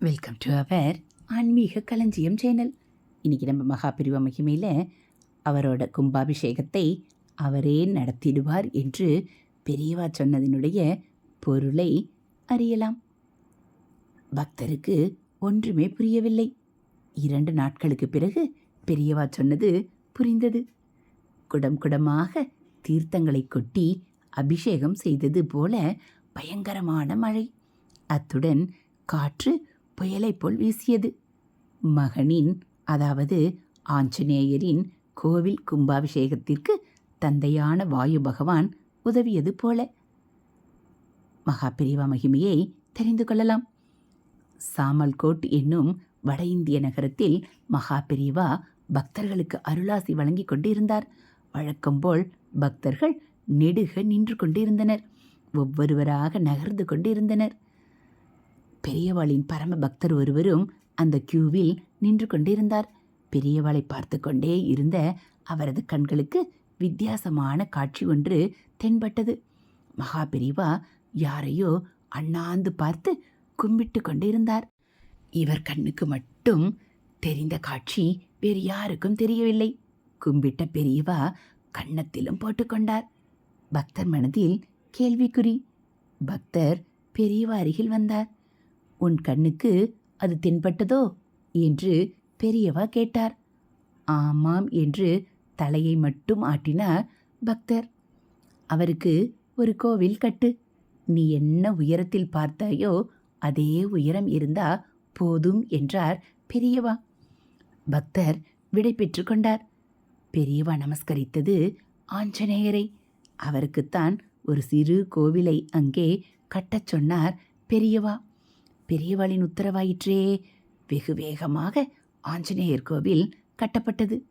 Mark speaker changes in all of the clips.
Speaker 1: Welcome to our ஆன்மீக களஞ்சியம் channel இன்றைக்கி நம்ம மகாபிரிவ மகிமையில் அவரோட கும்பாபிஷேகத்தை அவரே நடத்திடுவார் என்று பெரியவா சொன்னதினுடைய பொருளை அறியலாம். பக்தருக்கு ஒன்றுமே புரியவில்லை. இரண்டு நாட்களுக்கு பிறகு பெரியவா சொன்னது புரிந்தது. குடம் குடமாக தீர்த்தங்களை கொட்டி அபிஷேகம் செய்தது போல பயங்கரமான மழை. அத்துடன் காற்று புயலைப் போல் வீசியது. மகனின் அதாவது ஆஞ்சநேயரின் கோவில் கும்பாபிஷேகத்திற்கு தந்தையான வாயு பகவான் உதவியது போல. மகாபிரிவா மகிமையை தெரிந்து கொள்ளலாம். சாமல்கோட் என்னும் வட இந்திய நகரத்தில் மகாபிரிவா பக்தர்களுக்கு அருளாசி வழங்கிக் கொண்டிருந்தார். வழக்கம்போல் பக்தர்கள் நெடுக நின்று கொண்டிருந்தனர். ஒவ்வொருவராக நகர்ந்து கொண்டிருந்தனர். பெரியவாளின் பரம பக்தர் ஒருவரும் அந்த கியூவில் நின்று கொண்டிருந்தார். பெரியவாளை பார்த்து கொண்டே இருந்த அவரது கண்களுக்கு வித்தியாசமான காட்சி ஒன்று தென்பட்டது. மகா பெரியவா யாரையோ அண்ணாந்து பார்த்து கும்பிட்டு கொண்டிருந்தார். இவர் கண்ணுக்கு மட்டும் தெரிந்த காட்சி வேறு யாருக்கும் தெரியவில்லை. கும்பிட்ட பெரியவா கன்னத்திலும் போட்டுக்கொண்டார் பக்தர் மனதில் கேள்விக்குறி. பக்தர் பெரியவா அருகில் வந்தார். உன் கண்ணுக்கு அது தென்பட்டதோ? என்று பெரியவா கேட்டார். ஆமாம் என்று தலையை மட்டும் ஆட்டினார் பக்தர். அவருக்கு ஒரு கோவில் கட்டு. நீ என்ன உயரத்தில் பார்த்தாயோ அதே உயரம் இருந்தா போதும் என்றார் பெரியவா. பக்தர் விடை பெற்று கொண்டார். பெரியவா நமஸ்கரித்தது ஆஞ்சநேயரை. அவருக்குத்தான் ஒரு சிறு கோவிலை அங்கே கட்டச் சொன்னார் பெரியவா. பெரியவாளின் உத்தரவாயிற்றே. வெகு வேகமாக ஆஞ்சநேயர் கோவில் கட்டப்பட்டது.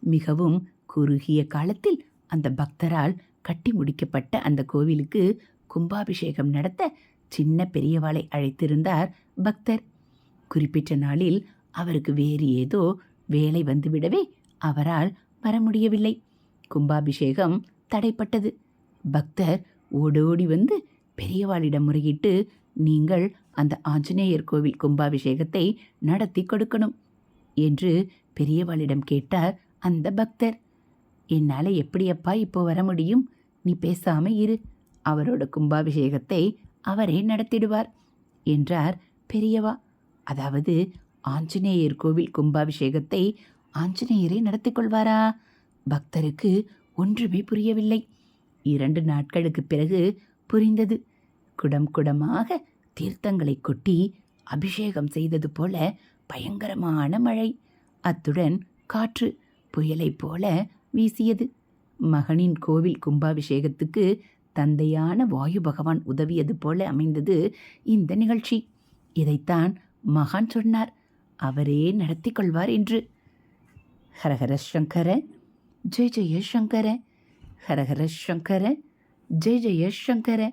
Speaker 1: மிகவும் குறுகிய காலத்தில் அந்த பக்தரால் கட்டி முடிக்கப்பட்ட அந்த கோவிலுக்கு கும்பாபிஷேகம் நடத்த சின்ன பெரியவாளை அழைத்திருந்தார் பக்தர். குறிப்பிட்ட நாளில் அவருக்கு வேறு ஏதோ வேலை வந்துவிடவே அவரால் வர முடியவில்லை. கும்பாபிஷேகம் தடைப்பட்டது. பக்தர் ஓடோடி வந்து பெரியவாளிடம் முறையிட்டு நீங்கள் அந்த ஆஞ்சநேயர் கோவில் கும்பாபிஷேகத்தை நடத்தி கொடுக்கணும் என்று பெரியவாளிடம் கேட்டார் அந்த பக்தர் என்னால் எப்படியப்பா இப்போ வர முடியும்? நீ பேசாம இரு. அவரோட கும்பாபிஷேகத்தை அவரே நடத்திடுவார் என்றார் பெரியவா. அதாவது ஆஞ்சநேயர் கோவில் கும்பாபிஷேகத்தை ஆஞ்சநேயரே நடத்தி கொள்வாரா? பக்தருக்கு ஒன்றுமே புரியவில்லை. இரண்டு நாட்களுக்கு பிறகு புரிந்தது. குடம் குடமாக தீர்த்தங்களை கொட்டி அபிஷேகம் செய்தது போல பயங்கரமான மழை. அத்துடன் காற்று புயலைப் போல வீசியது. மகனின் கோவில் கும்பாபிஷேகத்துக்கு தந்தையான வாயு பகவான் உதவியது போல அமைந்தது இந்த நிகழ்ச்சி. இதைத்தான் மகான் சொன்னார். அவரே நடத்தி கொள்வார் என்று. ஹரஹர சங்கர ஜெய ஜெய சங்கர. ஹரஹர சங்கர ஜெய ஜெய சங்கர.